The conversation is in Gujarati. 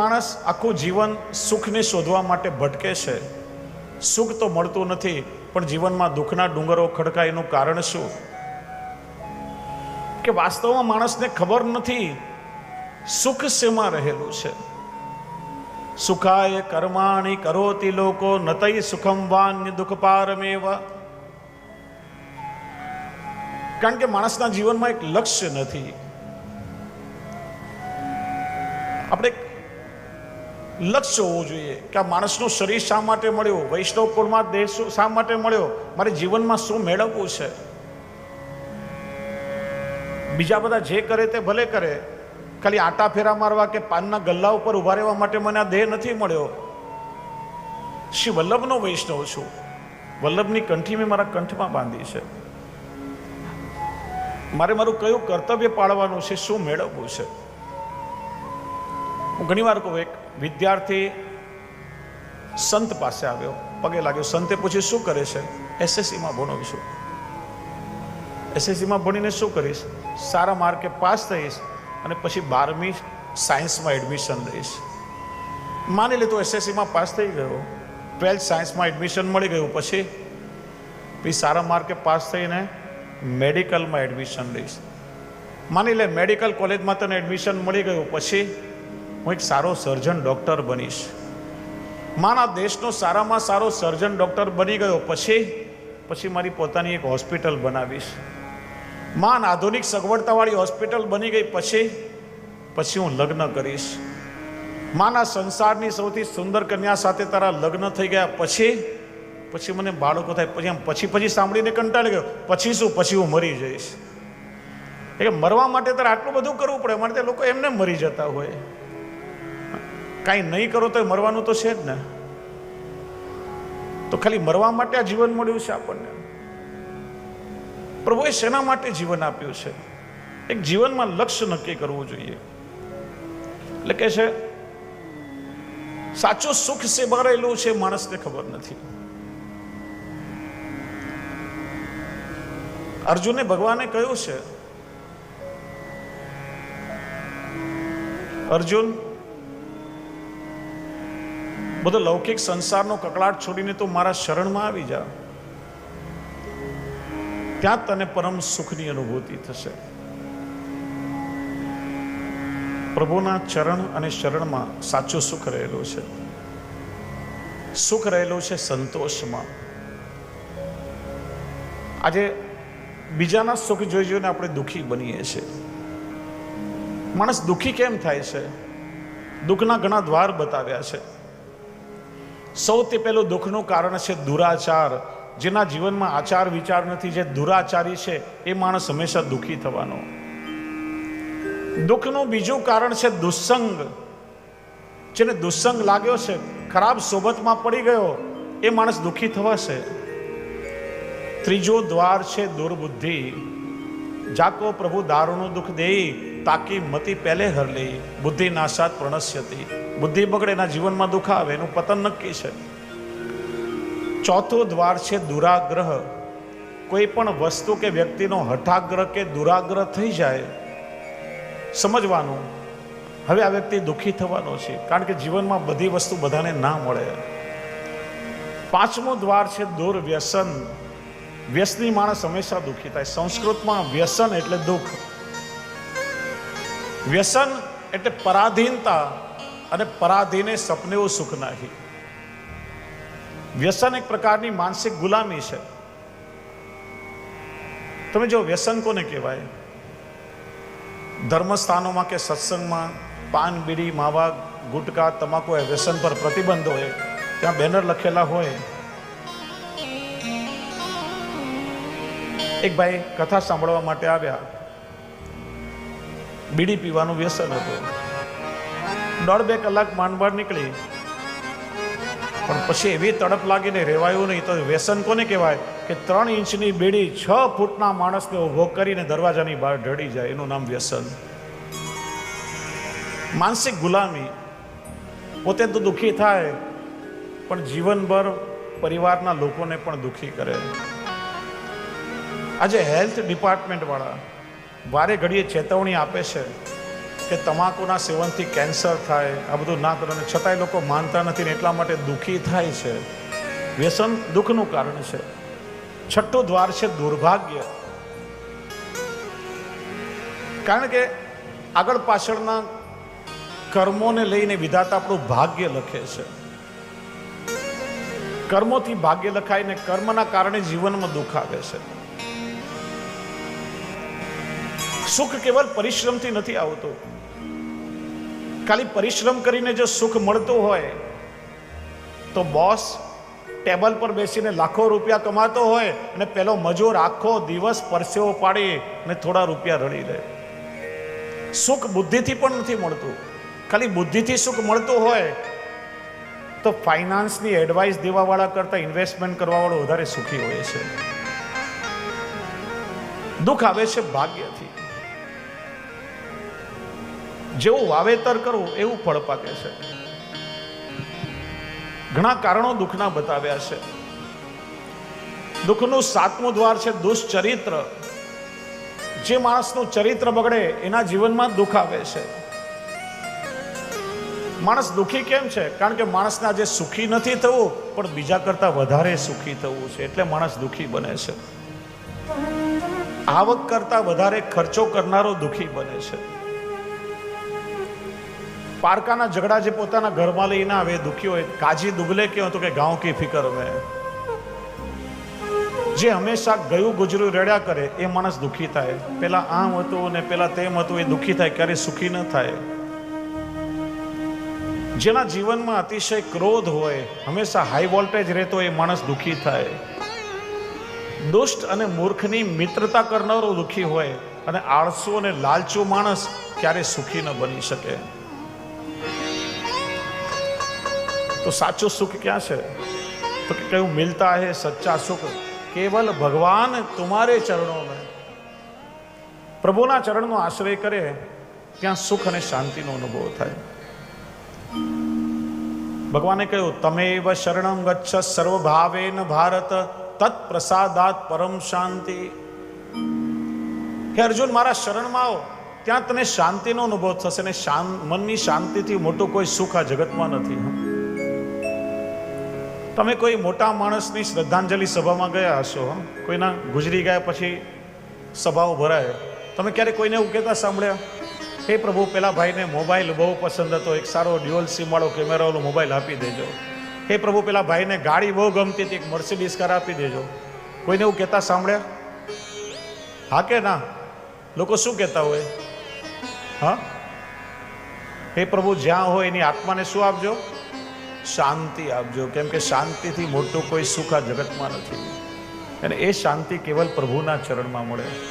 માણસ આખું જીવન સુખને શોધવા માટે ભટકે છે. સુખ તો મળતું નથી, પણ જીવનમાં દુઃખના ડુંગરો ખડકાય એનું કારણ શું? કે વાસ્તવમાં માણસને ખબર નથી, સુખ શેમાં રહેલું છે? સુખાય કર્માણી કરોતી લોકો નતઈ સુખમ વાન્ય દુઃખ પારમેવા. કારણ કે માણસના જીવનમાં એક લક્ષ્ય નથી. લક્ષ્ય હોવું જોઈએ કે આ માણસનું શરીર શા માટે મળ્યું? વૈષ્ણવ કુળમાં દેહ શું- શા માટે મળ્યો? મારે જીવનમાં શું મેળવવું છે? બીજા બધા જે કરે તે ભલે કરે. ખાલી આટા ફેરા મારવા કે પાનના ગલ્લા ઉપર ઊભા રહેવા માટે મને આ દેહ નથી મળ્યો. શ્રી વલ્લભનો વૈષ્ણવ છું. વલ્લભની કંઠી મેં મારા કંઠમાં બાંધી છે. મારે મારું કયું કર્તવ્ય પાળવાનું છે? શું મેળવવું છે? હું ઘણીવાર કહું, એક વિદ્યાર્થી સંત પાસે આવ્યો, પગે લાગ્યો. સંતે પૂછ્યું, શું કરે છે? એસએસસીમાં ભણું એસએસસીમાં ભણીને શું કરીશ? સારા માર્કે પાસ થઈશ અને પછી બારમી સાયન્સમાં એડમિશન લઈશ. માની લે તો એસએસસીમાં પાસ થઈ ગયો. ટ્વેલ્થ સાયન્સમાં એડમિશન મળી ગયું. પછી પછી સારા માર્કે પાસ થઈને મેડિકલમાં એડમિશન લઈશ. માની લે મેડિકલ કોલેજમાં તને એડમિશન મળી ગયું. પછી હું એક સારો સર્જન ડૉક્ટર બનીશ. મારા દેશનો સારામાં સારો સર્જન ડૉક્ટર બની ગયો પછી પછી મારી પોતાની એક હોસ્પિટલ બનાવીશ. માન આધુનિક સગવડતાવાળી હોસ્પિટલ બની ગઈ પછી પછી હું લગ્ન કરીશ. માના સંસારની સૌથી સુંદર કન્યા સાથે તારા લગ્ન થઈ ગયા પછી પછી મને બાળકો થાય, પછી આમ પછી પછી સાંભળીને કંટાળી ગયો. પછી શું? પછી હું મરી જઈશ. એટલે મરવા માટે તારે આટલું બધું કરવું પડે. માટે લોકો એમને મરી જતા હોય. કાંઈ નહીં કરો તો મરવાનું તો છે જ ને. તો ખાલી મરવા માટે આ જીવન મળ્યું છે આપણને. પ્રભુએ શેના માટે જીવન આપ્યું છે? એક જીવનમાં લક્ષ્ય નક્કી કરવું જોઈએ. એટલે કે છે, સાચું સુખ રહેલું છે માણસને ખબર નથી. અર્જુને ભગવાને કહ્યું છે, અર્જુન બધો લૌકિક સંસારનો કકળાટ છોડીને તું મારા શરણમાં આવી જા. ત્યાં તને પરમ સુખની અનુભૂતિ થશે. પ્રભુના ચરણ અને શરણમાં સાચું સુખ રહેલું છે. સુખ રહેલું છે સંતોષમાં. આજે બીજાના સુખ જોઈ જોઈને આપણે દુઃખી બનીએ છીએ. માણસ દુઃખી કેમ થાય છે? દુઃખના ઘણા દ્વાર બતાવ્યા છે. સૌથી પહેલું દુઃખનું કારણ છે દુરાચાર. જેના જીવનમાં આચાર વિચાર નથી, જે દુરાચારી છે, એ માણસ હંમેશા દુઃખી થવાનો. દુઃખનું બીજું કારણ છે દુસ્સંગ. જેને દુસ્સંગ લાગ્યો છે, ખરાબ સોબતમાં પડી ગયો, એ માણસ દુઃખી થવાશે ત્રીજો દ્વાર છે દુર્બુદ્ધિ. જાકો પ્રભુ દારૂનું દુઃખ દે તાકી મતી પહેલે હર લઈ બુદ્ધિ નાશાત પ્રણશ્યતી બુદ્ધિ બગડે એના જીવનમાં દુઃખ આવે, એનું પતન નક્કી છે. ચોથો દ્વાર છે દુરાગ્રહ. કોઈ પણ વસ્તુ કે વ્યક્તિનો હઠાગ્રહ કે દુરાગ્રહ થઈ જાય, સમજવાનું. હવે આ વ્યક્તિ દુઃખી થવાનો છે, કારણ કે જીવનમાં બધી વસ્તુ બધાને ના મળે. પાંચમો દ્વાર છે દુર્વ્યસન. વ્યસની માણસ હંમેશા દુઃખી થાય. સંસ્કૃતમાં વ્યસન એટલે દુઃખ. વ્યસન એટલે પરાધીનતા. અને પરાધીને સપનેઓ સુખ નાહી વ્યસન એક પ્રકારની માનસિક ગુલામી છે. તમે જો વ્યસન કોને કહેવાય? ધર્મસ્થાનોમાં કે સત્સંગમાં પાન, બીડી, માવા, ગુટકા, તમાકુ એ વ્યસન પર પ્રતિબંધ હોય, ત્યાં બેનર લખેલા હોય. એક ભાઈ કથા સાંભળવા માટે આવ્યા. બીડી પીવાનું વ્યસન હતું. દોઢ બે કલાક માંડબાર નીકળી. પણ પછી એવી તડપ લાગીને રહેવાયું નહીં. તો વ્યસન કોને કહેવાય? કે ત્રણ ઇંચની બેડી છ ફૂટના માણસને ઊભો કરીને દરવાજાની બહાર ઢળી જાય. એનું નામ વ્યસન. માનસિક ગુલામી. પોતે તો દુઃખી થાય, પણ જીવનભર પરિવારના લોકોને પણ દુઃખી કરે. આજે હેલ્થ ડિપાર્ટમેન્ટ વાળા વારે ઘડીએ ચેતવણી આપે છે કે તમાકુના સેવનથી કેન્સર થાય, આ બધું ના કરવાનું છતાંય લોકો માનતા નથી ને એટલા માટે દુઃખી થાય છે. વ્યસન દુઃખનું કારણ છે. છઠ્ઠું દ્વાર છે દુર્ભાગ્ય. કારણ કે આગળ પાછળના કર્મોને લઈને વિધાતા આપણું ભાગ્ય લખે છે. કર્મોથી ભાગ્ય લખાય ને કર્મના કારણે જીવનમાં દુઃખ આવે છે. સુખ કેવલ પરિશ્રમથી નથી આવતું. ખાલી પરિશ્રમ કરીને જો સુખ મળતું હોય, તો બોસ ટેબલ પર બેસીને લાખો રૂપિયા કમાતો હોય અને પેલો મજૂર આખો દિવસ પરસેવો પાડી અને થોડા રૂપિયા રડી લે સુખ બુદ્ધિથી પણ નથી મળતું. ખાલી બુદ્ધિથી સુખ મળતું હોય, તો ફાઇનાન્સની એડવાઇસ દેવાવાળા કરતાં ઇન્વેસ્ટમેન્ટ કરવાવાળો વધારે સુખી હોય છે. દુઃખ આવે છે ભાગ્યથી. જેવું વાવેતર કરવું, એવું ફળ પાકે છે. ઘણા કારણો દુઃખના બતાવ્યા છે. દુઃખનું સાતમું દ્વાર છે દુષ્ચરિત્ર. જે માણસનું ચરિત્ર બગડે, એના જીવનમાં દુઃખ આવે છે. માણસ દુઃખી કેમ છે? કારણ કે માણસને આજે સુખી નથી થવું, પણ બીજા કરતા વધારે સુખી થવું છે. એટલે માણસ દુઃખી બને છે. આવક કરતા વધારે ખર્ચો કરનારો દુઃખી બને છે. પારકાના ઝઘડા જે પોતાના ઘરમાં લઈને આવે દુખ્યો દુઃખી હોય, કાજી દુબલે કહ્યું તો કે ગાંવ કી ફિકર મેં જે હંમેશા ગયું ગુજરું રડ્યા કરે, એ માણસ દુઃખી થાય. પેલા આમ હતું ને પેલા તેમ હતું, એ દુઃખી થાય, ક્યારે સુખી ન થાય. જેના જીવનમાં અતિશય ક્રોધ હોય, હંમેશા હાઈ વોલ્ટેજ રહેતો, એ માણસ દુઃખી થાય. દુષ્ટ અને મૂર્ખની મિત્રતા કરનારો દુઃખી હોય, અને આળસુ અને લાલચુ માણસ ક્યારે સુખી ન બની શકે. તો સાચું સુખ ક્યાં છે? તો કે કયું મિલતા હે સચ્ચા સુખ? કેવલ ભગવાન તુમારે ચરણો મેં પ્રભુના ચરણનો આશ્રય કરે, ત્યાં સુખ અને શાંતિનો અનુભવ થાય. ભગવાને કહ્યું તમે એવ શરણમ ગચ્છ સર્વભાવેન ભારત તત્ પ્રસાદાત પરમ શાંતિ. હે અર્જુન, મારા શરણમાં આવો. ત્યાં તને શાંતિનો અનુભવ થશે ને મનની શાંતિથી મોટું કોઈ સુખ આ જગતમાં નથી. તમે કોઈ મોટા માણસની શ્રદ્ધાંજલિ સભામાં ગયા હશો? કોઈના ગુજરી ગયા પછી સભાઓ ભરાય. તમે ક્યારે કોઈને એવું કહેતા સાંભળ્યા? હે પ્રભુ, પેલા ભાઈને મોબાઈલ બહુ પસંદ હતો. એક સારો ડ્યુઅલ સીમવાળો કેમેરાવાળો મોબાઈલ આપી દેજો. હે પ્રભુ, પેલા ભાઈને ગાડી બહુ ગમતી હતી, એક મર્સિડીઝ કાર આપી દેજો. કોઈને એવું કહેતા સાંભળ્યા? હા કે ના? લોકો શું કહેતા હોય? હા? હે પ્રભુ, જ્યાં હોય એની આત્માને શું આપજો? શાંતિ આપજો. કેમ કે શાંતિથી મોટું કોઈ સુખ આ જગતમાં નથી. અને એ શાંતિ કેવલ પ્રભુના ચરણમાં મળે.